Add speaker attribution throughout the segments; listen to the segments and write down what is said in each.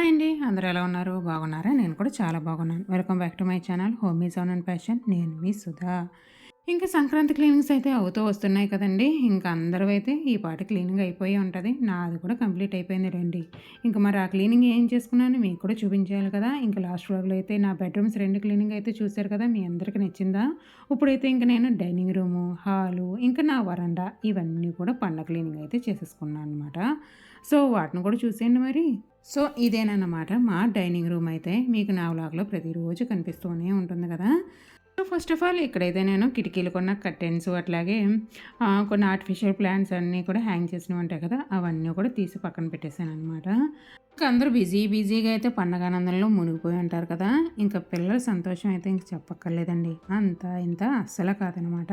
Speaker 1: Hi అండి. అందరూ ఎలా ఉన్నారు? బాగున్నారా? నేను కూడా చాలా బాగున్నాను. Welcome back to my channel home is on and passion నేను మీ సుధా. ఇంకా సంక్రాంతి క్లీనింగ్స్ అయితే అవుతూ వస్తున్నాయి కదండి. ఇంకా అందరూ అయితే ఈ పాట క్లీనింగ్ అయిపోయి ఉంటుంది. నాది కూడా కంప్లీట్ అయిపోయింది రండి. ఇంకా మరి ఆ క్లీనింగ్ ఏం చేసుకున్నాను? మీకు కూడా చూపించాలి కదా. ఇంకా లాస్ట్ వ్లాగ్లో అయితే నా బెడ్రూమ్స్ రెండు క్లీనింగ్ అయితే చూశారు కదా. మీ అందరికీ నచ్చిందా? ఇప్పుడైతే ఇంకా నేను డైనింగ్ రూము హాలు ఇంకా నా వరండా ఇవన్నీ కూడా పండగ క్లీనింగ్ అయితే చేసేసుకున్నాను అనమాట సో వాటిని కూడా చూసేయండి మరి. సో ఇదేనమాట మా డైనింగ్ రూమ్ అయితే. మీకు నా వ్లాగ్లో ప్రతిరోజు కనిపిస్తూనే ఉంటుంది కదా. సో ఫస్ట్ ఆఫ్ ఆల్ ఇక్కడైతే నేను కిటికీలు కొన్న కర్టెన్స్ అట్లాగే కొన్ని ఆర్టిఫిషియల్ ప్లాంట్స్ అన్నీ కూడా హ్యాంగ్ చేసినవి ఉంటాయి కదా. అవన్నీ కూడా తీసి పక్కన పెట్టేశాను అనమాట ఇంకా అందరూ బిజీ బిజీగా అయితే పండగానందంలో మునిగిపోయి ఉంటారు కదా. ఇంకా పిల్లల సంతోషం అయితే ఇంక చెప్పక్కర్లేదండి. అంత ఇంత అస్సలు కాదనమాట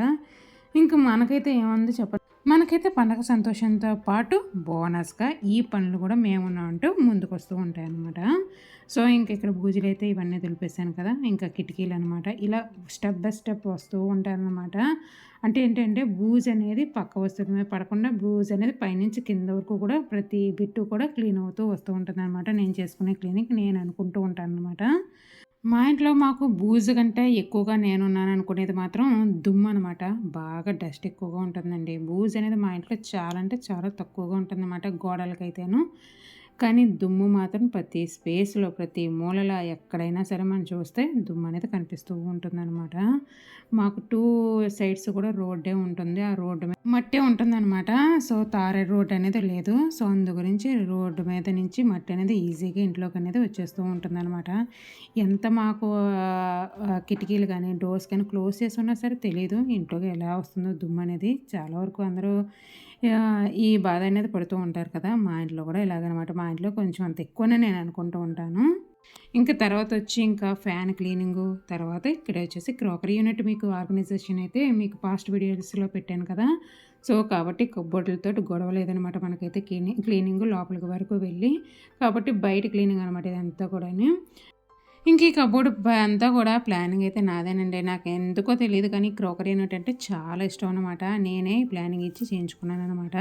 Speaker 1: ఇంకా మనకైతే ఏముంది చెప్ప మనకైతే పండగ సంతోషంతో పాటు బోనస్గా ఈ పనులు కూడా మేమున్నా అంటూ ముందుకు వస్తూ ఉంటాయి అన్నమాట సో ఇంక ఇక్కడ బూజులు అయితే ఇవన్నీ తెలిపేశాను కదా ఇంకా కిటికీలు అనమాట ఇలా స్టెప్ బై స్టెప్ వస్తూ ఉంటారనమాట అంటే ఏంటంటే బూజ్ అనేది పక్క వస్తువుల మీద పడకుండా బూజ్ అనేది పైనుంచి కింద వరకు కూడా ప్రతి బిట్టు కూడా క్లీన్ అవుతూ వస్తూ ఉంటుంది అనమాట నేను చేసుకునే క్లీనిక్ నేను అనుకుంటూ ఉంటాను అనమాట మా ఇంట్లో మాకు బూజు కంటే ఎక్కువగా నేనున్నాను అనుకునేది మాత్రం దుమ్ము అనమాట బాగా డస్ట్ ఎక్కువగా ఉంటుందండి. బూజు అనేది మా ఇంట్లో చాలా అంటే చాలా తక్కువగా ఉంటుందన్నమాట గోడలకైతేను. కానీ దుమ్ము మాత్రం ప్రతి స్పేస్లో ప్రతి మూలలో ఎక్కడైనా సరే మనం చూస్తే దుమ్ము అనేది కనిపిస్తూ ఉంటుందన్నమాట. మాకు టూ సైడ్స్ కూడా రోడ్డే ఉంటుంది. ఆ రోడ్డు మీద మట్టే ఉంటుందన్నమాట. సో తారే రోడ్ అనేది లేదు. సో అందు గురించి రోడ్డు మీద నుంచి మట్టి అనేది ఈజీగా ఇంట్లోకి అనేది వచ్చేస్తూ ఉంటుందన్నమాట. ఎంత మాకు కిటికీలు కానీ డోర్స్ కానీ క్లోజ్ చేసి ఉన్నా సరే తెలియదు ఇంట్లోకి ఎలా వస్తుందో దుమ్ము అనేది. చాలా వరకు అందరూ ఈ బాధ అనేది పడుతూ ఉంటారు కదా! మా ఇంట్లో కూడా ఇలాగనమాట. మా ఇంట్లో కొంచెం అంత ఎక్కువనే నేను అనుకుంటూ ఉంటాను. ఇంకా తర్వాత వచ్చి ఇంకా ఫ్యాన్ క్లీనింగు తర్వాత ఇక్కడ వచ్చేసి క్రోకరీ యూనిట్ మీకు ఆర్గనైజేషన్ అయితే మీకు పాస్ట్ వీడియోస్లో పెట్టాను కదా! సో కాబట్టి కబ్బోర్డులతో గొడవ లేదనమాట మనకైతే క్లీనింగ్ క్లీనింగ్ లోపలికి వరకు వెళ్ళి. కాబట్టి బయట క్లీనింగ్ అనమాట ఇదంతా కూడా ఇంక ఈ కబోర్డ్ అంతా కూడా ప్లానింగ్ అయితే నాదేనండి. నాకు ఎందుకో తెలియదు కానీ క్రోకరీ ఏంటంటే చాలా ఇష్టం అనమాట నేనే ప్లానింగ్ ఇచ్చి చేయించుకున్నాను అనమాట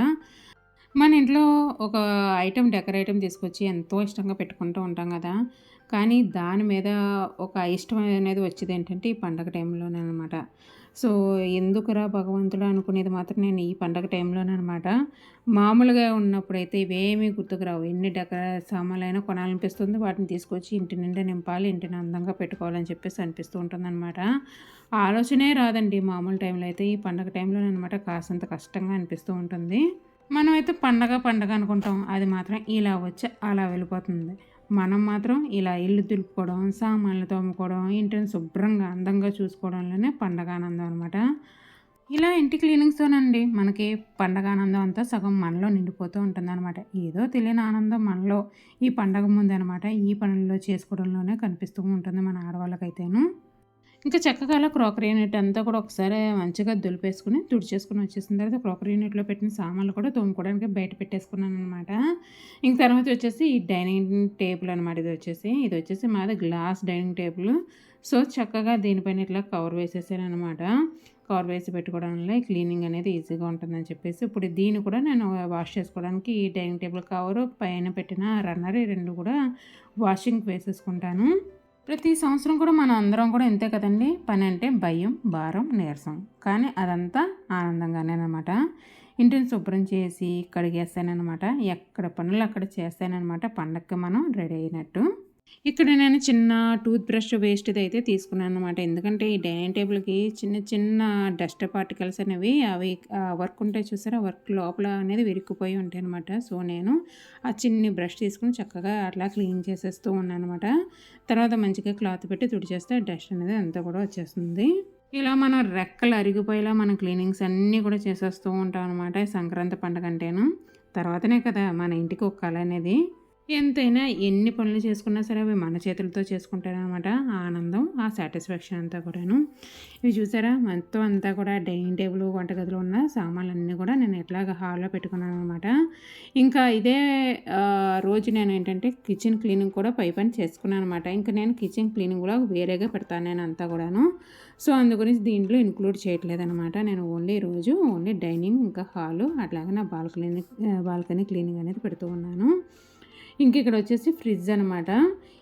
Speaker 1: మన ఇంట్లో ఒక ఐటెం డెకర్ ఐటెం తీసుకొచ్చి ఎంతో ఇష్టంగా పెట్టుకుంటూ ఉంటాం కదా. కానీ దాని మీద ఒక ఇష్టం అనేది వచ్చేది ఏంటంటే ఈ పండగ టైంలోనే అనమాట సో ఎందుకురా భగవంతుడు అనుకునేది మాత్రం నేను ఈ పండగ టైంలోనమాట మామూలుగా ఉన్నప్పుడైతే ఇవేమీ గుర్తుకురావు. ఎన్ని డెకర సామాన్లైనా కొనాలనిపిస్తుంది. వాటిని తీసుకొచ్చి ఇంటి నిండా నింపాలి ఇంటిని అందంగా పెట్టుకోవాలని చెప్పేసి అనిపిస్తూ ఉంటుందన్నమాట. ఆలోచనే రాదండి మామూలు టైంలో అయితే. ఈ పండగ టైంలోనమాట కాసంత కష్టంగా అనిపిస్తూ ఉంటుంది. మనమైతే పండగ పండగ అనుకుంటాం. అది మాత్రం ఇలా వచ్చి అలా వెళ్ళిపోతుంది. మనం మాత్రం ఇలా ఇల్లు తులుపుకోవడం సామాన్లు తోముకోవడం ఇంటిని శుభ్రంగా అందంగా చూసుకోవడంలోనే పండగ ఆనందం అనమాట ఇలా ఇంటి క్లీనింగ్స్తోనండి మనకి పండగ ఆనందం అంతా సగం మనలో నిండిపోతూ ఉంటుంది అనమాట ఏదో తెలియని ఆనందం మనలో ఈ పండగ ముందు అనమాట ఈ పనుల్లో చేసుకోవడంలోనే కనిపిస్తూ ఉంటుంది మన ఆడవాళ్ళకైతేను. ఇంకా చక్కగా క్రాకరీ యూనిట్ అంతా కూడా ఒకసారి మంచిగా దులిపేసుకుని తుడిచేసుకుని వచ్చేసిన తర్వాత క్రోకరీ యూనిట్లో పెట్టిన సామాన్లు కూడా తోముకోవడానికి బయట పెట్టేసుకున్నాను అనమాట ఇంక తర్వాత వచ్చేసి ఈ డైనింగ్ టేబుల్ అనమాట ఇది వచ్చేసి. ఇది వచ్చేసి మాది గ్లాస్ డైనింగ్ టేబుల్. సో చక్కగా దీనిపైన ఇట్లా కవర్ వేసేసాను అనమాట కవర్ వేసి పెట్టుకోవడం వల్ల క్లీనింగ్ అనేది ఈజీగా ఉంటుందని చెప్పేసి. ఇప్పుడు దీన్ని కూడా నేను వాష్ చేసుకోవడానికి ఈ డైనింగ్ టేబుల్ కవరు పైన పెట్టిన రన్నర్ రెండు కూడా వాషింగ్ వేసేసుకుంటాను. ప్రతి సంవత్సరం కూడా మనం అందరం కూడా ఇంతే కదండి. పని అంటే భయం భారం నీరసం. కానీ అదంతా ఆనందంగానేనమాట ఇంటిని శుభ్రం చేసి కడిగేస్తానమాట ఎక్కడ పనులు అక్కడ చేస్తానమాట పండగకి మనం రెడీ అయినట్టు. ఇక్కడ నేను చిన్న టూత్ బ్రష్ వేస్ట్ది అయితే తీసుకున్నాను అనమాట ఎందుకంటే ఈ డైనింగ్ టేబుల్కి చిన్న చిన్న డస్ట్ పార్టికల్స్ అనేవి అవి వర్క్ ఉంటాయి చూసారా? వర్క్ లోపల అనేది విరిక్కుపోయి ఉంటాయి అనమాట సో నేను ఆ చిన్ని బ్రష్ తీసుకుని చక్కగా అట్లా క్లీన్ చేసేస్తూ ఉన్నాను అనమాట తర్వాత మంచిగా క్లాత్ పెట్టి తుడిచేస్తే డస్ట్ అనేది అంతా కూడా వచ్చేస్తుంది. ఇలా మనం రెక్కలు అరిగిపోయేలా మన క్లీనింగ్స్ అన్నీ కూడా చేసేస్తూ ఉంటాం అనమాట సంక్రాంతి పండుగ అంటేను. తర్వాతనే కదా మన ఇంటికి ఒక కళ అనేది. ఎంతైనా ఎన్ని పనులు చేసుకున్నా సరే అవి మన చేతులతో చేసుకుంటారనమాట ఆనందం ఆ సాటిస్ఫాక్షన్ అంతా కూడాను. ఇవి చూసారా? మొత్తం అంతా కూడా డైనింగ్ టేబుల్ వంటగదిలో ఉన్న సామాన్లన్నీ కూడా నేను ఎట్లాగ హాల్లో పెట్టుకున్నాను అనమాట ఇంకా ఇదే రోజు నేను ఏంటంటే కిచెన్ క్లీనింగ్ కూడా పై పని చేసుకున్నాను అనమాట ఇంకా నేను కిచెన్ క్లీనింగ్ కూడా వేరేగా పెడతాను నేను అంతా కూడాను. సో అందు గురించి దీంట్లో ఇన్క్లూడ్ చేయట్లేదనమాట నేను ఓన్లీ రోజు ఓన్లీ డైనింగ్ ఇంకా హాలు అట్లాగే నా బాల్కనీ బాల్కనీ క్లీనింగ్ అనేది పెడుతూ ఉన్నాను. ఇంక ఇక్కడ వచ్చేసి ఫ్రిడ్జ్ అనమాట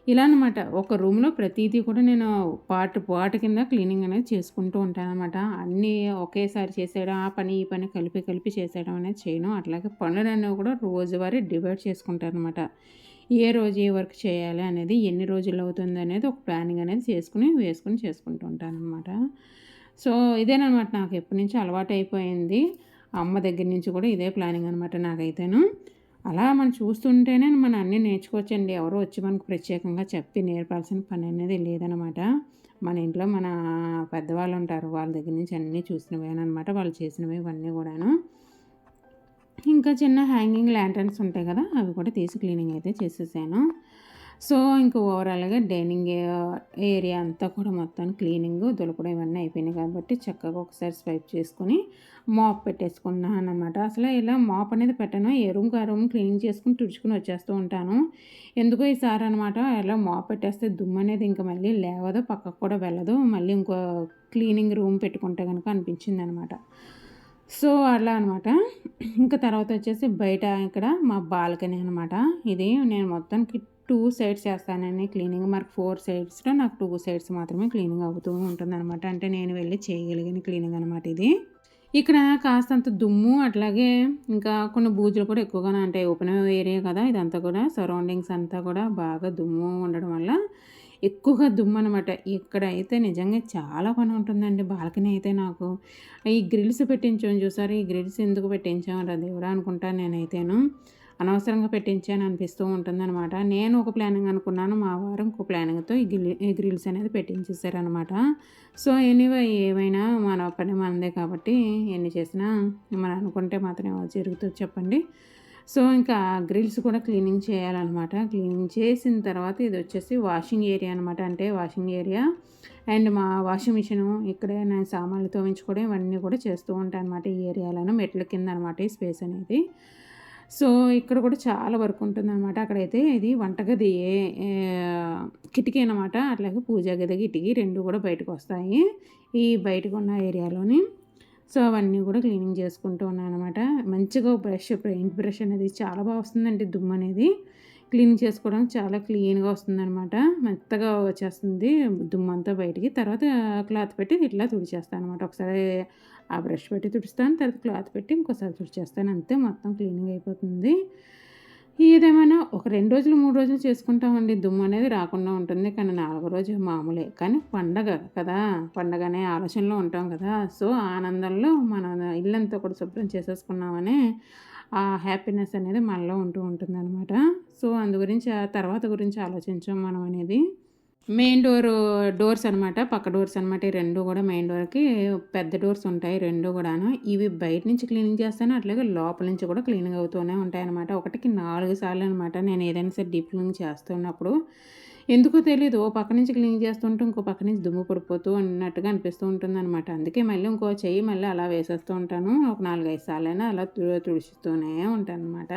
Speaker 1: ఇలా అనమాట ఒక రూమ్లో ప్రతిదీ కూడా నేను పార్ట్ పార్ట్ కింద క్లీనింగ్ అనేది చేసుకుంటూ ఉంటాను అనమాట అన్నీ ఒకేసారి చేసేయడం ఆ పని ఈ పని కలిపి కలిపి చేసేయడం అనేది చేయను. అట్లాగే పనులన్నీ కూడా రోజువారీ డివైడ్ చేసుకుంటాను అనమాట ఏ రోజు ఏ వర్క్ చేయాలి అనేది ఎన్ని రోజులు అవుతుంది అనేది ఒక ప్లానింగ్ అనేది చేసుకుని వేసుకుని చేసుకుంటూ ఉంటాను అనమాట సో ఇదేనమాట నాకు ఎప్పటి నుంచి అలవాటు అయిపోయింది అమ్మ దగ్గర నుంచి కూడా ఇదే ప్లానింగ్ అనమాట నాకైతేను. అలా మనం చూస్తుంటేనే మనం అన్నీ నేర్చుకోవచ్చండి. ఎవరో వచ్చి మనకు ప్రత్యేకంగా చెప్పి నేర్పాల్సిన పని అనేది లేదనమాట. మన ఇంట్లో మన పెద్దవాళ్ళు ఉంటారు. వాళ్ళ దగ్గర నుంచి అన్నీ చూసినవేనమాట వాళ్ళు చేసినవి ఇవన్నీ కూడాను. ఇంకా చిన్న హ్యాంగింగ్ ల్యాంటర్న్స్ ఉంటాయి కదా అవి కూడా తీసి క్లీనింగ్ అయితే చేసేసాను. సో ఇంకా ఓవరాల్గా డైనింగ్ ఏరియా అంతా కూడా మొత్తం క్లీనింగ్ దొలకడం ఇవన్నీ అయిపోయినాయి కాబట్టి చక్కగా ఒకసారి స్వైప్ చేసుకొని మాప్ పెట్టేసుకున్నాను అనమాట అసలు ఇలా మాప్ అనేది పెట్టను ఏ రూమ్ ఆ రూమ్ క్లీనింగ్ చేసుకుని తుడుచుకుని వచ్చేస్తూ ఉంటాను. ఎందుకో ఈసారి అనమాట ఇలా మాప్ పెట్టేస్తే దుమ్ము అనేది ఇంకా మళ్ళీ లేవదు పక్కకు కూడా వెళ్ళదు మళ్ళీ ఇంకో క్లీనింగ్ రూమ్ పెట్టుకుంటే కనుక అనిపించింది అనమాట సో అలా అనమాట ఇంకా తర్వాత వచ్చేసి బయట ఇక్కడ మా బాల్కనీ అనమాట ఇది నేను మొత్తానికి టూ సైడ్స్ చేస్తానని క్లీనింగ్. మరి ఫోర్ సైడ్స్లో నాకు టూ సైడ్స్ మాత్రమే క్లీనింగ్ అవుతూ ఉంటుంది అనమాట అంటే నేను వెళ్ళి చేయగలిగిన క్లీనింగ్ అనమాట ఇది. ఇక్కడ కాస్తంత దుమ్ము అట్లాగే ఇంకా కొన్ని బూజులు కూడా ఎక్కువగానే ఉంటాయి. ఓపెన్ ఏరియా కదా ఇదంతా కూడా. సరౌండింగ్స్ అంతా కూడా బాగా దుమ్ము ఉండడం వల్ల ఎక్కువగా దుమ్ము అనమాట ఇక్కడ అయితే నిజంగా చాలా పని ఉంటుందండి. బాల్కనీ అయితే నాకు ఈ గ్రిల్స్ పెట్టించాం చూసారు? ఈ గ్రిల్స్ ఎందుకు పెట్టించాం? రా దేవుడా అనుకుంటాను నేనైతేను. అనవసరంగా పెట్టించాను అనిపిస్తూ ఉంటుందన్నమాట. నేను ఒక ప్లానింగ్ అనుకున్నాను మా వారు ఇంకో ప్లానింగ్తో ఈ గ్రిల్ ఈ గ్రిల్స్ అనేది పెట్టించేసారనమాట సో ఎనీవే ఏమైనా మన పని మనదే కాబట్టి ఎన్ని చేసినా మనం అనుకుంటే మాత్రం జరుగుతుంది చెప్పండి. సో ఇంకా గ్రిల్స్ కూడా క్లీనింగ్ చేయాలన్నమాట. క్లీనింగ్ చేసిన తర్వాత ఇది వచ్చేసి వాషింగ్ ఏరియా అనమాట అంటే వాషింగ్ ఏరియా అండ్ మా వాషింగ్ మిషన్ ఇక్కడే నేను సామాన్లు తోమించుకోవడం ఇవన్నీ కూడా చేస్తూ ఉంటాను అనమాట ఈ ఏరియాలోనే మెట్ల కింద అనమాట ఈ స్పేస్ అనేది. సో ఇక్కడ కూడా చాలా వర్క్ ఉంటుందన్నమాట. అక్కడైతే ఇది వంటగది కిటికీ అనమాట అట్లాగే పూజా గది కిటికీ రెండు కూడా బయటకు వస్తాయి. ఈ బయటకు ఉన్న ఏరియాలోని. సో అవన్నీ కూడా క్లీనింగ్ చేసుకుంటూ ఉన్నాను అనమాట మంచిగా బ్రష్ పెయింట్ బ్రష్ అనేది చాలా బాగా వస్తుందండి దుమ్ము అనేది. క్లీన్ చేసుకోవడం చాలా క్లీన్గా వస్తుందన్నమాట. మెత్తగా వచ్చేస్తుంది దుమ్ము అంతా బయటికి. తర్వాత క్లాత్ పెట్టి ఇట్లా తుడిచేస్తాను అనమాట ఒకసారి ఆ బ్రష్ పెట్టి తుడుస్తాను తర్వాత క్లాత్ పెట్టి ఇంకోసారి తుడిచేస్తాను. అంతే మొత్తం క్లీనింగ్ అయిపోతుంది. ఏదేమైనా ఒక రెండు రోజులు మూడు రోజులు చేసుకుంటామండి. దుమ్ము అనేది రాకుండా ఉంటుంది. కానీ నాలుగో రోజు మామూలే. కానీ పండగ కదా. పండగ అనే ఆలోచనలో ఉంటాం కదా. సో ఆనందంలో మన ఇల్లంతా కూడా శుభ్రం చేసేసుకున్నామనే ఆ హ్యాపీనెస్ అనేది మనలో ఉంటూ ఉంటుంది అనమాట సో అందు గురించి ఆ తర్వాత గురించి ఆలోచించాం మనం అనేది. మెయిన్ డోర్ డోర్స్ అనమాట పక్క డోర్స్ అనమాట ఈ రెండు కూడా మెయిన్ డోర్కి పెద్ద డోర్స్ ఉంటాయి రెండు కూడాను. ఇవి బయట నుంచి క్లీనింగ్ చేస్తాను అట్లాగే లోపల నుంచి కూడా క్లీనింగ్ అవుతూనే ఉంటాయి అనమాట ఒకటికి నాలుగు సార్లు అనమాట నేను ఏదైనా సరే డీప్ క్లీనింగ్ చేస్తున్నప్పుడు. ఎందుకో తెలియదు ఓ పక్క నుంచి క్లీన్ చేస్తుంటే ఇంకో పక్క నుంచి దుమ్ము పడిపోతూ అన్నట్టుగా అనిపిస్తూ ఉంటుంది అనమాట అందుకే మళ్ళీ ఇంకో చెయ్యి మళ్ళీ అలా వేసేస్తూ ఉంటాను. ఒక నాలుగైదు సార్లైనా అలా తుడుచుతూనే ఉంటాను అనమాట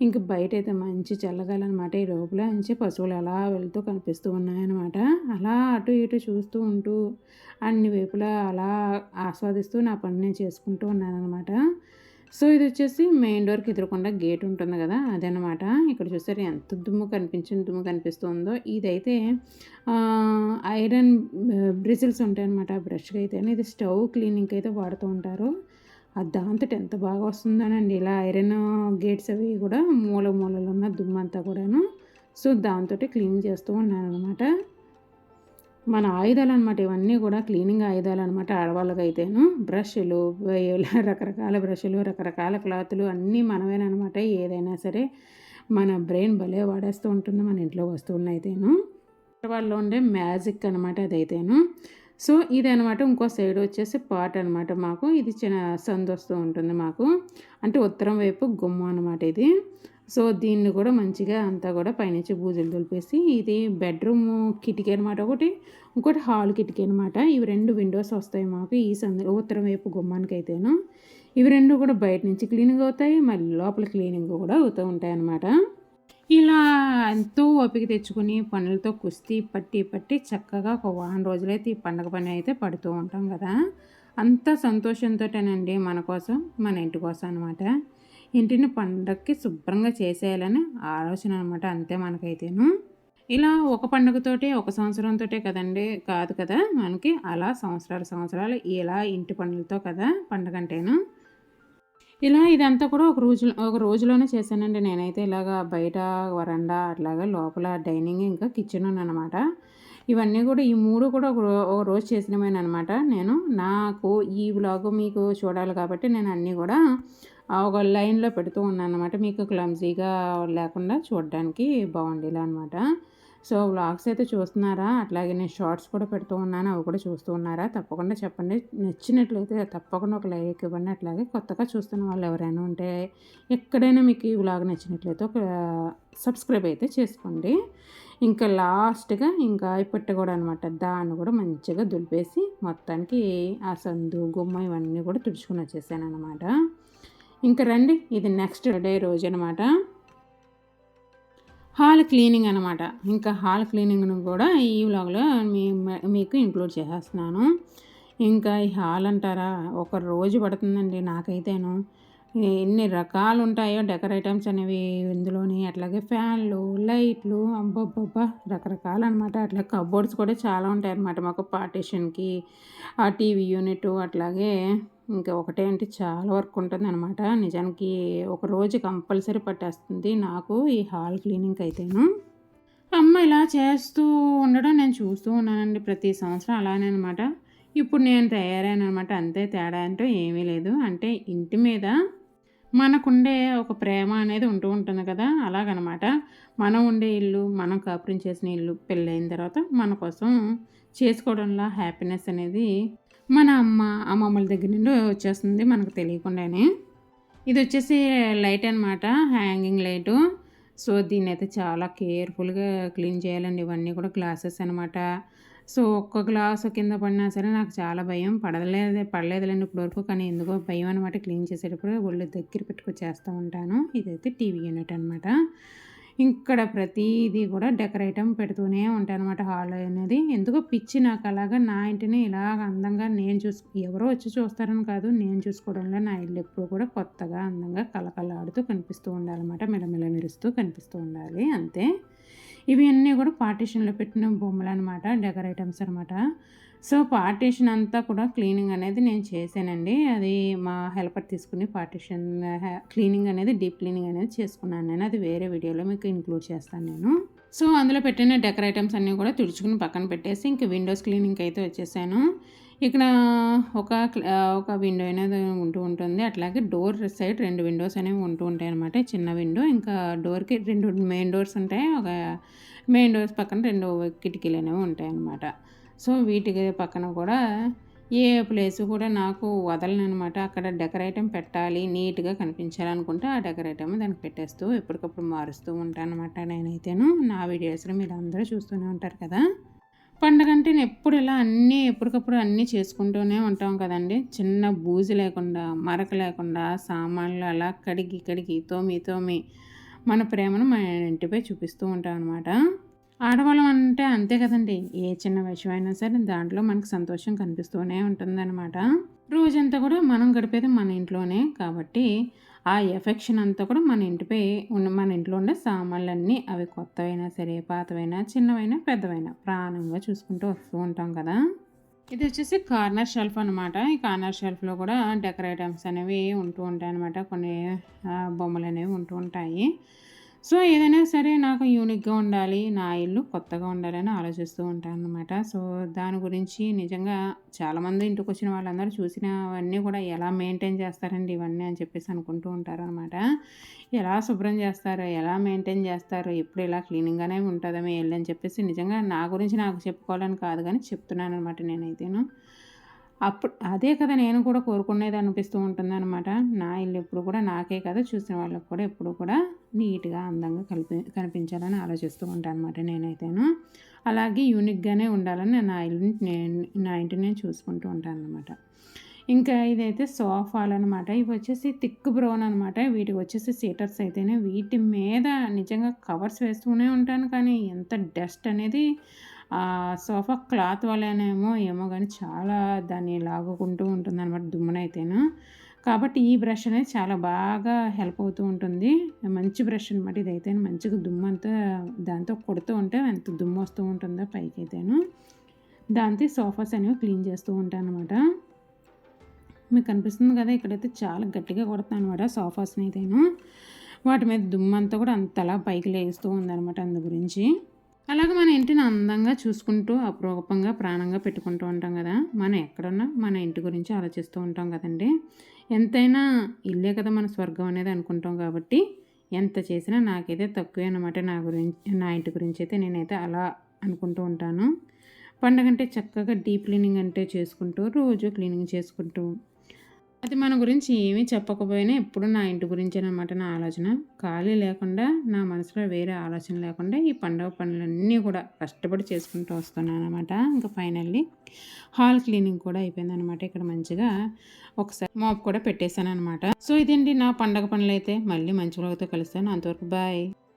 Speaker 1: ఇంక బయట అయితే మంచి చల్లగాలన్నమాట ఈ లోపల నుంచి పశువులు అలా వెళ్తూ కనిపిస్తూ ఉన్నాయన్నమాట అలా అటు ఇటు చూస్తూ ఉంటూ అన్ని వైపులా అలా ఆస్వాదిస్తూ నా పని నేను చేసుకుంటూ ఉన్నాను అనమాట సో ఇది వచ్చేసి మెయిన్ డోర్కి ఎదురకుండా గేట్ ఉంటుంది కదా అదనమాట. ఇక్కడ చూసారు ఎంత దుమ్ము కనిపించిన దుమ్ము కనిపిస్తుందో. ఇదైతే ఐరన్ బ్రిజిల్స్ ఉంటాయి అనమాట బ్రష్కి అయితే ఇది స్టవ్ క్లీనింగ్కి అయితే వాడుతూ ఉంటారు. దాంతో ఎంత బాగా వస్తుందనండి. ఇలా ఐరన్ గేట్స్ అవి కూడా మూల మూలలో ఉన్న దుమ్ము అంతా కూడాను. సో దాంతో క్లీన్ చేస్తూ ఉన్నాను అనమాట మన ఆయుధాలు అనమాట ఇవన్నీ కూడా క్లీనింగ్ ఆయుధాలు అనమాట ఆడవాళ్ళకైతేను. బ్రష్లు రకరకాల బ్రష్లు రకరకాల క్లాతులు అన్నీ మనమేనమాట ఏదైనా సరే మన బ్రెయిన్ భలే వాడేస్తూ ఉంటుంది మన ఇంట్లో వస్తువులను అయితేను వాళ్ళు ఉండే మ్యాజిక్ అనమాట అదైతేను. సో ఇది అనమాట ఇంకో సైడ్ వచ్చేసి పాట్ అనమాట మాకు. ఇది చిన్న సందు వస్తూ ఉంటుంది మాకు. అంటే ఉత్తరం వైపు గుమ్మ అనమాట ఇది. సో దీన్ని కూడా మంచిగా అంతా కూడా పైనుంచి బూజులు దులిపేసి ఇది బెడ్రూమ్ కిటికీ అనమాట ఒకటి ఇంకోటి హాల్ కిటికీ అనమాట. ఇవి రెండు విండోస్ వస్తాయి మాకు ఈ సందు ఉత్తరం వైపు గుమ్మానికి అయితేను ఇవి రెండు కూడా బయట నుంచి క్లీనింగ్ అవుతాయి మళ్ళీ లోపల క్లీనింగ్ కూడా అవుతూ ఉంటాయి అన్నమాట ఇలా ఎంతో ఓపిక తెచ్చుకుని పనులతో కుస్తీ పట్టి పట్టి చక్కగా ఒక వారం రోజులైతే ఈ పండగ పని అయితే పడుతూ ఉంటాం కదా. అంత సంతోషంతోటేనండి మన కోసం మన ఇంటి కోసం అనమాట ఇంటిని పండగకి శుభ్రంగా చేసేయాలని ఆలోచన అనమాట అంతే మనకైతేను. ఇలా ఒక పండుగతోటే ఒక సంవత్సరంతోటే కదండి కాదు కదా మనకి. అలా సంవత్సరాలు సంవత్సరాలు ఇలా ఇంటి పనులతో కదా పండగ అంటేను ఇలా ఇదంతా కూడా ఒక రోజు ఒక రోజులోనే చేశానండి. నేనైతే ఇలాగా బయట వరండా అట్లాగా లోపల డైనింగ్ ఇంకా కిచెన్ అనమాట ఇవన్నీ కూడా ఈ మూడు కూడా ఒక ఒక రోజు చేసినమేనమాట నేను నాకు ఈ బ్లాగ్ మీకు చూడాలి కాబట్టి నేను అన్నీ కూడా ఒక లైన్లో పెడుతూ ఉన్నాను అనమాట మీకు క్లమ్జీగా లేకుండా చూడడానికి బాగుండేలా అనమాట సో వ్లాగ్స్ అయితే చూస్తున్నారా? అట్లాగే నేను షార్ట్స్ కూడా పెడుతూ ఉన్నాను. అవి కూడా చూస్తూ ఉన్నారా? తప్పకుండా చెప్పండి. నచ్చినట్లయితే తప్పకుండా ఒక లైక్ ఇవ్వండి. అట్లాగే కొత్తగా చూస్తున్న వాళ్ళు ఎవరైనా ఉంటే ఎక్కడైనా మీకు ఈ వ్లాగ్ నచ్చినట్లయితే ఒక సబ్స్క్రైబ్ అయితే చేసుకోండి. ఇంకా లాస్ట్గా ఇంకా ఇప్పటి కూడా అనమాట దాన్ని కూడా మంచిగా దులిపేసి మొత్తానికి ఆ సందు గుమ్మ ఇవన్నీ కూడా తుడుచుకుని వచ్చేసాను అనమాట ఇంకా రండి. ఇది నెక్స్ట్ డే రోజు అనమాట. హాల్ క్లీనింగ్ అనమాట ఇంకా హాల్ క్లీనింగ్ను కూడా ఈ వ్లాగ్లో మీ మీకు ఇంక్లూడ్ చేసేస్తున్నాను. ఇంకా ఈ హాల్ అంటారా ఒక రోజు పడుతుందండి నాకైతేను. ఎన్ని రకాలు ఉంటాయో డెకర్ ఐటమ్స్ అనేవి ఇందులోని అట్లాగే ఫ్యాన్లు లైట్లు అబ్బబ్బబ్బా రకరకాలు అనమాట అట్లా కబోర్డ్స్ కూడా చాలా ఉంటాయి అన్నమాట మాకు పార్టీషన్కి. ఆ టీవీ యూనిట్ అట్లాగే ఇంకా ఒకటే అంటే చాలా వర్క్ ఉంటుంది అనమాట నిజానికి ఒక రోజు కంపల్సరీ పట్టేస్తుంది నాకు ఈ హాల్ క్లీనింగ్ అయితేను. అమ్మ ఇలా చేస్తూ ఉండడం నేను చూస్తూ ఉన్నానండి ప్రతి సంవత్సరం అలానే అనమాట ఇప్పుడు నేను తయారైనమాట అంతే తేడా అంటూ ఏమీ లేదు. అంటే ఇంటి మీద మనకుండే ఒక ప్రేమ అనేది ఉంటూ ఉంటుంది కదా. అలాగనమాట. మనం ఉండే ఇల్లు మనం కాపురం చేసిన ఇల్లు పెళ్ళైన తర్వాత మన కోసం చేసుకోవడంలో హ్యాపీనెస్ అనేది మన అమ్మ అమ్మమ్మల దగ్గర నుండి వచ్చేస్తుంది మనకు తెలియకుండానే. ఇది వచ్చేసి లైట్ అనమాట హ్యాంగింగ్ లైటు. సో దీన్ని అయితే చాలా కేర్ఫుల్గా క్లీన్ చేయాలండి. ఇవన్నీ కూడా గ్లాసెస్ అనమాట సో ఒక్క గ్లాస్ కింద పడినా సరే నాకు చాలా భయం. పడలేదు పడలేదులేండి ఇప్పటివరకు. కానీ ఎందుకో భయం అనమాట క్లీన్ చేసేటప్పుడు ఒళ్ళు దగ్గర పెట్టుకొని చేస్తూ ఉంటాను. ఇదైతే టీవీ యూనిట్ అనమాట ఇక్కడ ప్రతిదీ కూడా డెకరేటం పెడుతూనే ఉంటాను అనమాట హాల్ అనేది. ఎందుకో పిచ్చి నాకు అలాగా నా ఇంటిని ఇలాగ అందంగా నేను చూసు ఎవరో వచ్చి చూస్తారని కాదు నేను చూసుకోవడంలో నా ఇల్లు ఎప్పుడు కూడా కొత్తగా అందంగా కలకలాడుతూ కనిపిస్తూ ఉండాలన్నమాట మెలమెల మెరుస్తూ కనిపిస్తూ ఉండాలి అంతే. ఇవి అన్నీ కూడా పార్టీషన్లో పెట్టిన బొమ్మలు అనమాట డెకరేటమ్స్ అనమాట సో పార్టీషన్ అంతా కూడా క్లీనింగ్ అనేది నేను చేశానండి. అది మా హెల్పర్ తీసుకుని పార్టీషన్ క్లీనింగ్ అనేది డీప్ క్లీనింగ్ అనేది చేసుకున్నాను నేను. అది వేరే వీడియోలో మీకు ఇంక్లూడ్ చేస్తాను నేను. సో అందులో పెట్టిన డెకర్ ఐటమ్స్ అన్నీ కూడా తుడుచుకుని పక్కన పెట్టేసి ఇంక విండోస్ క్లీనింగ్ అయితే వచ్చేసాను. ఇక్కడ ఒక ఒక విండో అనేది ఉంటూ ఉంటుంది. అట్లాగే డోర్ సైడ్ రెండు విండోస్ అనేవి ఉంటూ ఉంటాయి అనమాట చిన్న విండో ఇంకా డోర్కి రెండు మెయిన్ డోర్స్ ఉంటాయి. ఒక మెయిన్ డోర్స్ పక్కన రెండు కిటికీలు అనేవి ఉంటాయి అన్నమాట. సో వీటికి పక్కన కూడా ఏ ప్లేస్ కూడా నాకు వదలనమాట అక్కడ డెకరేటం పెట్టాలి నీట్గా కనిపించాలనుకుంటే ఆ డెకరేటం దానికి పెట్టేస్తూ ఎప్పటికప్పుడు మారుస్తూ ఉంటాను అనమాట నేనైతేను. నా వీడియోస్లో మీరు అందరూ చూస్తూనే ఉంటారు కదా. పండగ అంటే ఎప్పుడు ఇలా అన్నీ ఎప్పటికప్పుడు అన్నీ చేసుకుంటూనే ఉంటాం కదండి. చిన్న బూజు లేకుండా మరక లేకుండా సామాన్లు అలా కడిగి కడిగి తోమి తోమి మన ప్రేమను మన ఇంటిపై చూపిస్తూ ఉంటాం అనమాట ఆడవాళ్ళం అంటే అంతే కదండి. ఏ చిన్న విషయం అయినా సరే దాంట్లో మనకు సంతోషం కనిపిస్తూనే ఉంటుందన్నమాట. రోజంతా కూడా మనం గడిపేది మన ఇంట్లోనే కాబట్టి ఆ ఎఫెక్షన్ అంతా కూడా మన ఇంటిపై ఉన్న మన ఇంట్లో ఉండే సామాన్లన్నీ అవి కొత్తవైనా సరే పాతవైనా చిన్నవైనా పెద్దవైనా ప్రాణంగా చూసుకుంటూ వస్తూ ఉంటాం కదా. ఇది వచ్చేసి కార్నర్ షెల్ఫ్ అనమాట ఈ కార్నర్ షెల్ఫ్లో కూడా డెకరేటమ్స్ అనేవి ఉంటూ ఉంటాయి అనమాట కొన్ని బొమ్మలు అనేవి ఉంటూ ఉంటాయి. సో ఏదైనా సరే నాకు యూనిక్గా ఉండాలి నా ఇల్లు కొత్తగా ఉండాలని ఆలోచిస్తూ ఉంటాను అనమాట సో దాని గురించి నిజంగా చాలామంది ఇంటికి వచ్చిన వాళ్ళందరూ చూసినవన్నీ కూడా ఎలా మెయింటైన్ చేస్తారండి ఇవన్నీ అని చెప్పేసి అనుకుంటూ ఉంటారనమాట ఎలా శుభ్రం చేస్తారు ఎలా మెయింటైన్ చేస్తారు ఎప్పుడు ఇలా క్లీనింగ్గానే ఉంటుందా మీ ఇల్లు అని చెప్పేసి నిజంగా నా గురించి నాకు చెప్పుకోవాలని కాదు కానీ చెప్తున్నాను అనమాట నేనైతేను. అప్పుడు అదే కదా నేను కూడా కోరుకునేది అనిపిస్తూ ఉంటుంది అనమాట నా ఇల్లు ఎప్పుడు కూడా నాకే కదా చూసిన వాళ్ళకి కూడా ఎప్పుడు కూడా నీట్గా అందంగా కలిపి కనిపించాలని ఆలోచిస్తూ ఉంటాను అనమాట నేనైతేను. అలాగే యూనిక్గానే ఉండాలని నా ఇల్లుని నేను నా ఇంటిని నేను చూసుకుంటూ ఉంటాను అనమాట ఇంకా ఇదైతే సోఫాలు అనమాట ఇవి వచ్చేసి థిక్ బ్రౌన్ అనమాట వీటికి వచ్చేసి సీటర్స్ అయితేనే వీటి మీద నిజంగా కవర్స్ వేస్తూనే ఉంటాను. కానీ ఎంత డస్ట్ అనేది సోఫా క్లాత్ వల్లనేమో ఏమో కానీ చాలా దాన్ని లాగుకుంటూ ఉంటుంది అనమాట దుమ్మునైతేను. కాబట్టి ఈ బ్రష్ అనేది చాలా బాగా హెల్ప్ అవుతూ ఉంటుంది. మంచి బ్రష్ అనమాట ఇదైతే. మంచిగా దుమ్ము అంతా దాంతో కొడుతూ ఉంటే ఎంత దుమ్ము వస్తూ ఉంటుందో పైకి అయితేను దాంతో సోఫాస్ అనేవి క్లీన్ చేస్తూ ఉంటాను అనమాట మీకు కనిపిస్తుంది కదా ఇక్కడైతే చాలా గట్టిగా కొడతాను అనమాట సోఫాస్ని అయితేను. వాటి మీద దుమ్ము అంతా కూడా అంతలా పైకి లేస్తూ ఉందన్నమాట అందు గురించి. అలాగే మన ఇంటిని అందంగా చూసుకుంటూ అప్రూపంగా ప్రాణంగా పెట్టుకుంటూ ఉంటాం కదా. మనం ఎక్కడున్నా మన ఇంటి గురించి ఆలోచిస్తూ ఉంటాం కదండి. ఎంతైనా ఇల్లే కదా మన స్వర్గం అనేది అనుకుంటాం కాబట్టి ఎంత చేసినా నాకైతే తక్కువే అనమాట నా గురించి నా ఇంటి గురించి అయితే నేనైతే అలా అనుకుంటూ ఉంటాను. పండగ అంటే చక్కగా డీప్ క్లీనింగ్ అంటే చేసుకుంటూ రోజు క్లీనింగ్ చేసుకుంటూ అది మన గురించి ఏమీ చెప్పకపోయినా ఎప్పుడు నా ఇంటి గురించి అనమాట నా ఆలోచన. ఖాళీ లేకుండా నా మనసులో వేరే ఆలోచన లేకుండా ఈ పండుగ పనులన్నీ కూడా కష్టపడి చేసుకుంటూ వస్తున్నాను అనమాట ఇంకా ఫైనల్లీ హాల్ క్లీనింగ్ కూడా అయిపోయింది అనమాట ఇక్కడ మంచిగా ఒకసారి మాప్ కూడా పెట్టేశాను అనమాట సో ఇదండి నా పండగ పనులు అయితే మళ్ళీ మంచి వాళ్ళతో కలుస్తాను. అంతవరకు బాయ్.